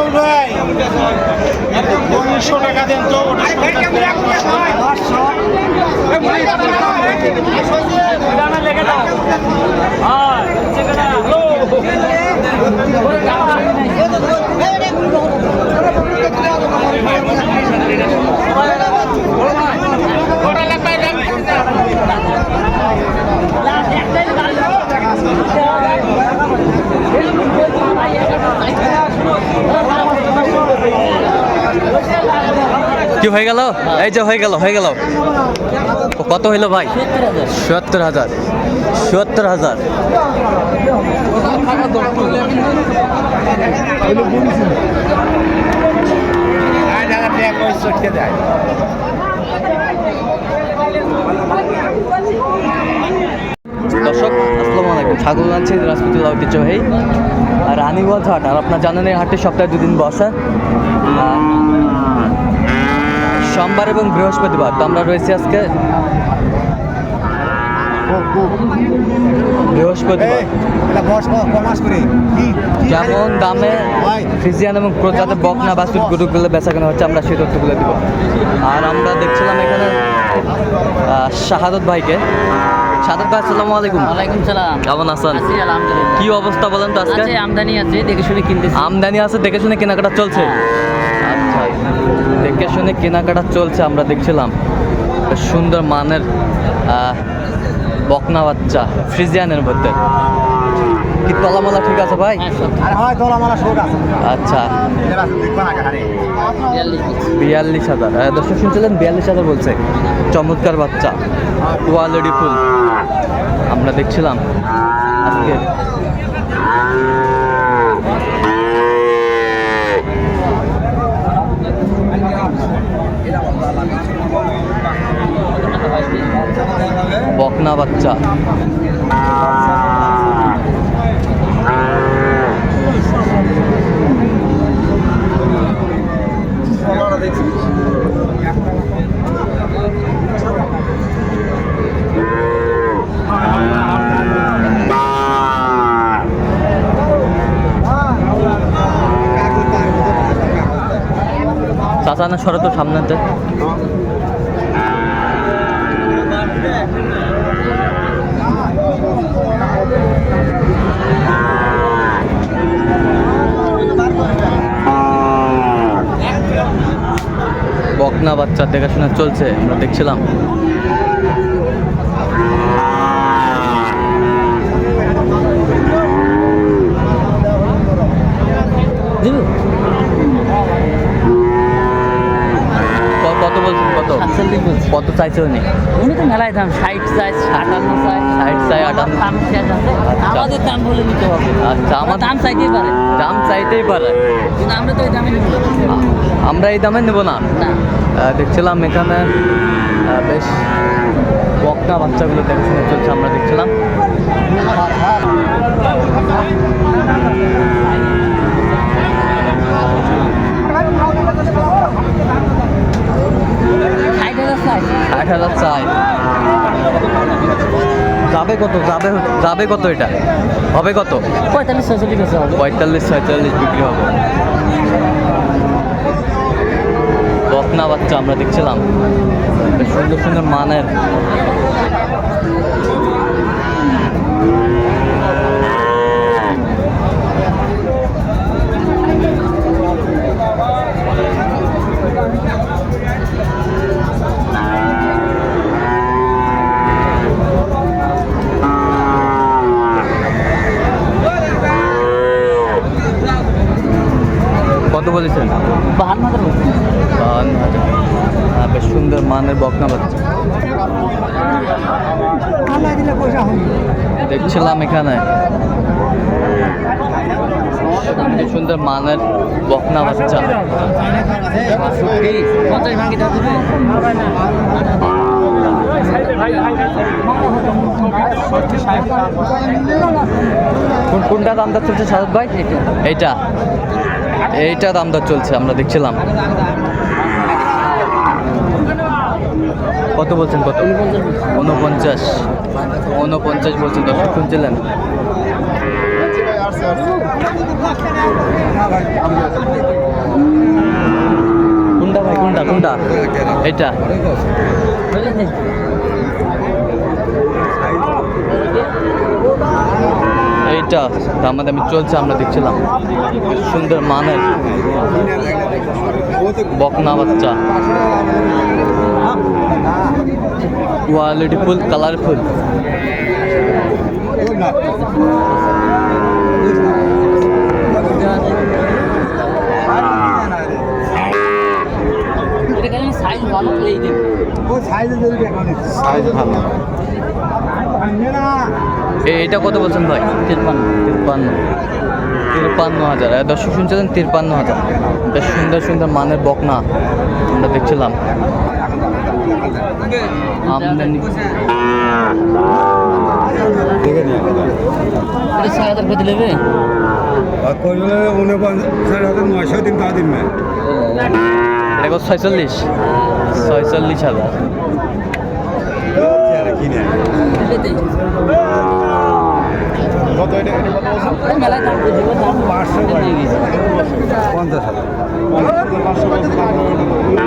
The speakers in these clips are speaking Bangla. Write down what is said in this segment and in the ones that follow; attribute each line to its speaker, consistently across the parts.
Speaker 1: রাহুল ভাই উনিশশো টাকা দেন তো
Speaker 2: কি হয়ে গেল? এই যে হয়ে গেল হয়ে গেল। কত হইল ভাই? সত্তর হাজার। সত্তর হাজার। দর্শক আসসালামু আলাইকুম। স্বাগত জানাচ্ছি রাজপুতুল ঐতিহ্যবাহী আর রানীগঞ্জ হাট। আর আপনার জানেন এই হাটটি সপ্তাহে দুদিন বসে। সোমবার এবং বৃহস্পতিবার। তো আমরা রয়েছি আজকে বৃহস্পতিবার। কেমন দামে ফ্রিজিয়ান এবং প্রজাতে বকনা বাসুর গরুগুলো বেচা কেনা হচ্ছে আমরা সেই তথ্যগুলো দিব। আর আমরা দেখছিলাম এখানে আহ, শাহাদত ভাইকে। শাহাদত ভাই আসসালামু আলাইকুম।
Speaker 3: ওয়ালাইকুম সালাম।
Speaker 2: কেমন আছেন?
Speaker 3: আছি আলহামদুলিল্লাহ।
Speaker 2: কি অবস্থা বলেন তো আজকে?
Speaker 3: আমদানি আছে দেখে শুনে কিনতেছি।
Speaker 2: আমদানি আছে দেখে শুনে কেনাকাটা চলছে। আচ্ছা দেখে শুনে কেনাকাটা চলছে আমরা দেখছিলাম। সুন্দর মানের আহ, বকনা বাচ্চা ফ্রিজিয়ানের মধ্যে। কি তলামালা ঠিক আছে ভাই?
Speaker 3: হ্যাঁ
Speaker 2: আচ্ছা।
Speaker 3: বিয়াল্লিশ
Speaker 2: হাজার। দর্শক শুনছিলেন? বিয়াল্লিশ হাজার বলছে। চমৎকার বাচ্চা। কোয়ালিটি ফুল আমরা দেখছিলাম। আজকে বকনা বাচ্চা। চাচা না সরে তো সামনেতে। বকনা বাচ্চা দেখাশোনা চলছে আমরা দেখছিলাম
Speaker 3: দিবি?
Speaker 2: ক- কত বলছেন কত
Speaker 3: সাতচল্লিশ বলছি।
Speaker 2: কত চাইছে উনি
Speaker 3: উনি তো মেলায় দাম ষাট চাই আটান্ন চাই।
Speaker 2: ষাট চাই, আটান্ন।
Speaker 3: দাম আমাদের দাম বলে নিতে হবে।
Speaker 2: আচ্ছা
Speaker 3: আমার দাম চাইতেই পারে।
Speaker 2: দাম চাইতেই পারে।
Speaker 3: কিন্তু আমরা তো এই দামে নেব
Speaker 2: আমরা এই দামে নেব না। দেখছিলাম এখানে বেশ বকনা বাচ্চাগুলো দেখাশোনা চলছে আমরা দেখছিলাম
Speaker 3: ষাট হাজার চাই
Speaker 2: ষাট হাজার চাই যাবে কত? যাবে যাবে কত এটা? হবে কত?
Speaker 3: পঁয়তাল্লিশ ছয়চল্লিশ আছে হবে।
Speaker 2: পঁয়তাল্লিশ ছয়চল্লিশ বিক্রি হবে। বকনা বাচ্চা আমরা দেখছিলাম। বেশ সুন্দর সুন্দর মানের। মানের বকনা বাচ্চা। দেখছিলাম এখানে। সুন্দর মানের বকনা বাচ্চা। কোনটা দাম দর চলছে সারদ ভাই? এইটা। এইটা দাম দর চলছে, আমরা দেখছিলাম। কত বলছেন কত? উনপঞ্চাশ। উনপঞ্চাশ বলছেন, দর্শক শুনছিলেন? কোনটা ভাই,
Speaker 3: কোনটা কোনটা?
Speaker 2: এটা এইটা দামাদামি চলছে, আমরা দেখছিলাম। সুন্দর মানের বকনা বাচ্চা। কোয়ালিটি ফুল কালারফুল
Speaker 3: এটা সাইজ ভালো এই দিন
Speaker 1: সাইজ ভালো।
Speaker 2: এটা কত বলছেন ভাই?
Speaker 3: তিরপান্ন।
Speaker 2: তিরপান্ন। তিরপান্ন হাজার। দর্শক শুনছিলেন তিরপান্ন হাজার। বেশ সুন্দর সুন্দর মানের বকনা আমরা দেখছিলাম। আমদানি
Speaker 1: দেখে নিয়ে
Speaker 3: ছয় হাজার করে নেবে
Speaker 1: উনপঞ্চাশ হাজার নয়শো দিন তা দিন
Speaker 2: এটা কত ছয়চল্লিশ ছয়চল্লিশ হাজার
Speaker 1: কত এটা কত পাঁচশো করে।
Speaker 3: নিয়ে
Speaker 1: পঞ্চাশ হাজার কিনা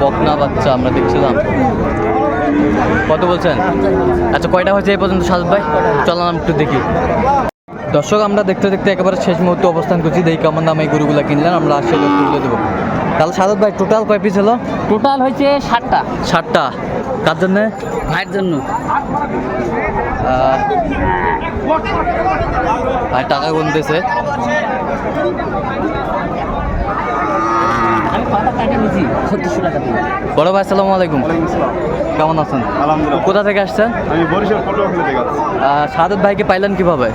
Speaker 2: বকনা বাচ্চা আমরা দেখছিলাম। কত বলছেন? আচ্ছা কয়টা হয়েছে এই পর্যন্ত সাজ ভাই? চলাম একটু দেখি। দর্শক আমরা দেখতে দেখতে একেবারে শেষ মুহূর্তে অবস্থান করছি। দেখি কেমন দাম এই গরুগুলো কিনলেন আমরা আসে তুলে দেবো। তাহলে সাজাদ ভাই টোটাল কয় পিস হলো?
Speaker 3: টোটাল হয়েছে ষাটটা।
Speaker 2: ষাটটা। কার জন্যে?
Speaker 3: ভাইয়ের জন্য।
Speaker 2: ভাই টাকা গুনতেছে।
Speaker 3: আমি পাতা কাটে নিয়েছি সত্তরশো টাকা দিয়ে।
Speaker 2: বড় ভাই আসসালামু আলাইকুম। কেমন আছেন?
Speaker 1: আলহামদুলিল্লাহ।
Speaker 2: কোথা থেকে আসছেন?
Speaker 1: আমি বরিশাল পটুয়াখালী থেকে
Speaker 2: আহ, সাদত ভাইকে পাইলেন কীভাবে?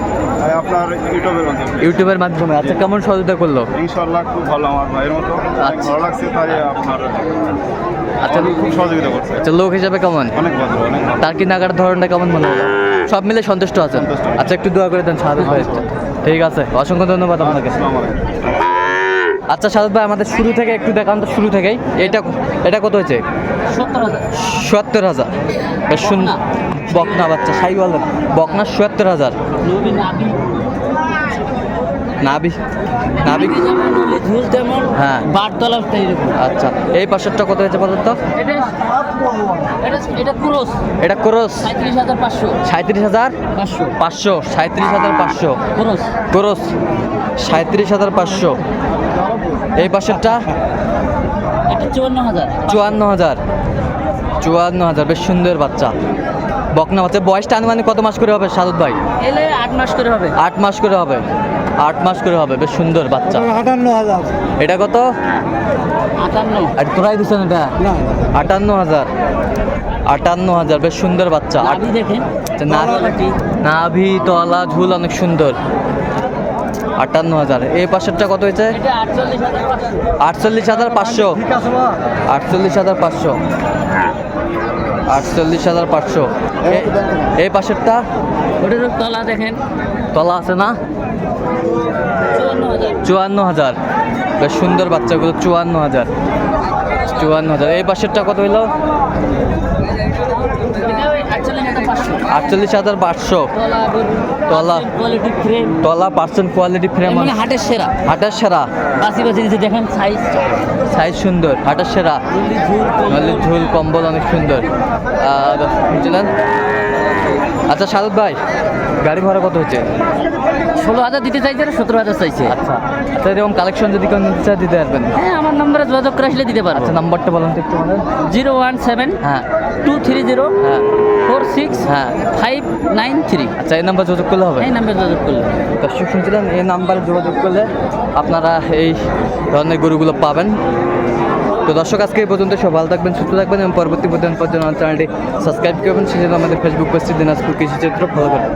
Speaker 1: আপনার ইউটিউবের মাধ্যমে।
Speaker 2: ইউটিউবের মাধ্যমে। আচ্ছা কেমন সহযোগিতা করল?
Speaker 1: ইনশাল্লাহ খুব ভালো আমার ভাইয়ের মতো।
Speaker 2: আচ্ছা।
Speaker 1: ভালো লাগছে তাই আপনার
Speaker 2: আচ্ছা।
Speaker 1: খুব সহযোগিতা করছে।
Speaker 2: আচ্ছা লোক হিসাবে কেমন?
Speaker 1: অনেক ভদ্র অনেক ভালো।
Speaker 2: তার কেনাকাটার ধরনটা কেমন মনে হলো সব মিলে সন্তুষ্ট আছেন? আচ্ছা একটু দোয়া করে দেন সাদত ভাই। ঠিক আছে। অসংখ্য ধন্যবাদ আপনাকে।
Speaker 1: আসসালামু আলাইকুম।
Speaker 2: আচ্ছা সাদত ভাই আমাদের শুরু থেকে একটু দেখান তো শুরু থেকেই। এটা এটা কত হয়েছে?
Speaker 3: সত্তর হাজার। বকনা।
Speaker 2: বাচ্চা সাই বলেন বকনা সত্তর হাজার।
Speaker 3: নবী নাবি।
Speaker 2: হ্যাঁ।
Speaker 3: বারতলা
Speaker 2: আচ্ছা এই পাশেরটা কত হয়েছে পর্যন্ত
Speaker 3: এটা ক্রোস
Speaker 2: ক্রস
Speaker 3: সাঁত্রিশ হাজার পাঁচশো।
Speaker 2: সাঁত্রিশ হাজার?
Speaker 3: পাঁচশো।
Speaker 2: পাঁচশো সাঁত্রিশ হাজার পাঁচশো।
Speaker 3: ক্রোস
Speaker 2: ক্রস সাঁত্রিশ হাজার পাঁচশো। এই পাশেরটা
Speaker 3: চুয়ান্ন হাজার
Speaker 2: চুয়ান্ন হাজার চুয়ান্ন হাজার বেশ সুন্দর বাচ্চা। বকনা বাচ্চা। বয়সটা আনুমানিক কত মাস করে হবে সাদত ভাই?
Speaker 3: এলে আট মাস করে হবে।
Speaker 2: আট মাস করে হবে। আট মাস করে হবে বেশ সুন্দর বাচ্চা।
Speaker 1: আটান্ন হাজার
Speaker 2: এটা কত?
Speaker 3: আটান্ন।
Speaker 2: আর তোরাই দিচ্ছেন এটা? আটান্ন হাজার আটান্ন হাজার বেশ সুন্দর বাচ্চা। আট
Speaker 3: দেখেন
Speaker 2: নাভি তলা ঝুল অনেক সুন্দর। আটান্ন হাজার। এই পাশেরটা কত হয়েছে?
Speaker 3: আটচল্লিশ হাজার পাঁচশো।
Speaker 2: আটচল্লিশ হাজার পাঁচশো। আটচল্লিশ হাজার পাঁচশো। এই পাশেরটা?
Speaker 3: ওটার তলা দেখেন।
Speaker 2: তলা আছে না?
Speaker 3: চুয়ান্ন হাজার।
Speaker 2: বেশ সুন্দর বাচ্চাগুলো চুয়ান্ন হাজার। চুয়ান্ন হাজার। এই পাশেরটা কত হইল
Speaker 3: এটা ওই আটচল্লিশ হাজার পাঁচশো
Speaker 2: আটচল্লিশ হাজার পাঁচশো।
Speaker 3: তলা।
Speaker 2: তলা। পার্সেন্ট কোয়ালিটি ফ্রেম
Speaker 3: মানে হাটের সেরা।
Speaker 2: হাটের সেরা।
Speaker 3: বাসি বাসি নিচে দেখেন সাইজ
Speaker 2: সাইজ সুন্দর হাটের সেরা।
Speaker 3: ঝুল
Speaker 2: ঝুল কম্বল অনেক সুন্দর। আর বুঝলেন আচ্ছা সাদত ভাই গাড়ি ভাড়া কত হচ্ছে?
Speaker 3: ষোলো হাজার দিতে চাইছে আর সতেরো হাজার চাইছে।
Speaker 2: আচ্ছা আচ্ছা এরকম কালেকশন যদি কেউ নিতে চায় দিতে পারবেন।
Speaker 3: হ্যাঁ আমার নম্বরে যোগাযোগ করে আসলে দিতে পারব।
Speaker 2: আচ্ছা নাম্বারটা বলুন তো একটু আমাদের।
Speaker 3: জিরো ওয়ান সেভেন
Speaker 2: হ্যাঁ।
Speaker 3: টু থ্রি জিরো
Speaker 2: হ্যাঁ।
Speaker 3: ফোর সিক্স
Speaker 2: হ্যাঁ।
Speaker 3: Five nine three.
Speaker 2: আচ্ছা এই নাম্বার যোগাযোগ করলে হবে?
Speaker 3: এই নাম্বারে যোগাযোগ করলে।
Speaker 2: দর্শক শুনছিলেন এই নাম্বারে যোগাযোগ করলে আপনারা এই ধরনের গরুগুলো পাবেন। তো দর্শক, আজকে এই পর্যন্ত সব ভালো থাকবেন, সুস্থ থাকবেন এবং পরবর্তী পর্যন্ত চ্যানেলটি সাবস্ক্রাইব করবেন। সেজন্য আমাদের ফেসবুক পেজটি দিনাজপুর কৃষি চিত্র ফলো করবেন।